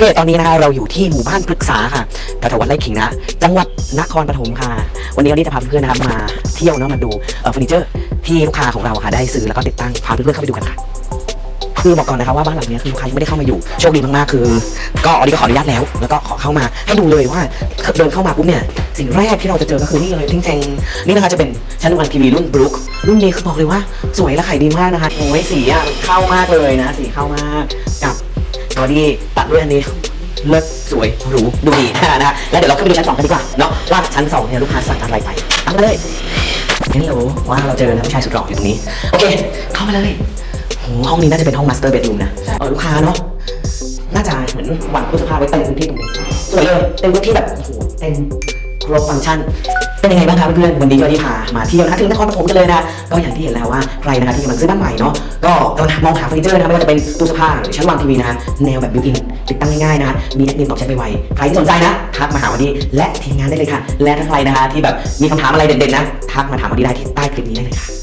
เค ตอนนี้นะคะเราอยู่ที่หมู่บ้านปรึกษาค่ะแถววัดไร่ขิงนะ จังหวัดนครปฐมค่ะ วันนี้วันนี้จะพาเพื่อนๆนะครับมาเที่ยวเนาะมาดูเฟอร์นิเจอร์ที่ลูกค้าของเราค่ะได้ซื้อแล้วก็ติดตั้งพาเพื่อนๆเข้าไปดูกันค่ะคือบอกก่อนนะครับว่าบ้านหลังนี้คือลูกค้ายังไม่ได้เข้ามาอยู่โชคดีมากๆคือ ก็อันนี้ก็ขออนุญาตแล้ว แล้วก็ขอเข้ามาให้ดูเลยว่าเดินเข้ามาปุ๊บเนี่ยสิ่งแรกที่เราจะเจอก็คือนี่เลยทิ้งแจงนี่นะคะจะเป็นชั้นวันทีวีรุ่นบรูครุ่นนี้คือบอกเลยว่า สวยและขายดีมากนะคะโอ้ยสีอะเข้ามากเลยนะ สีเข้ามากกับ อดี้ตัดด้วยอันนี้เลิศสวยหรูดูดีนะแล้วเดี๋ยวเราขึ้นไปดูชั้นสองกันดีกว่าเนาะว่าชั้นสองเนี่ยลูกค้าสั่งอะไรไปตามมาเลยนี่เราว่าเราเจอนะผู้ชายสุดหล่ออยู่ตรงนี้ โอเค เข้ามาเลยโอ้โหห้องนี้น่าจะเป็นห้องมาสเตอร์เบดรูมนะเออลูกค้าเนาะน่าจะเหมือนวางตู้เสื้อผ้าไว้เต็มพื้นที่ตรงนี้สวยเลยเต็มพื้นที่แบบโอ้โหเต็ม ครบฟังก์ชัน เป็นยังไงบ้างครับเพื่อนๆวันนี้ก็ได้พามาเที่ยวนะคะถึงนครปฐมกันเลยนะก็อย่างที่เห็นแล้วว่าใครนะคะที่กำลังซื้อบ้านใหม่เนาะก็กำลังมองหาเฟอร์นิเจอร์นะคะไม่ว่าจะเป็นตู้เสื้อผ้าหรือชั้นวางทีวีนะคะแนวแบบบิวอินติดตั้งง่ายๆนะคะมีแอดมินตอบแชทไปไวใครที่สนใจนะทักมาหาวันนี้และทีมงานได้เลยค่ะ และถ้าใครนะคะที่แบบมีคำถามอะไรเด่นๆนะทักมาถามวันนี้ได้ที่ใต้คลิปนี้ได้เลยค่ะ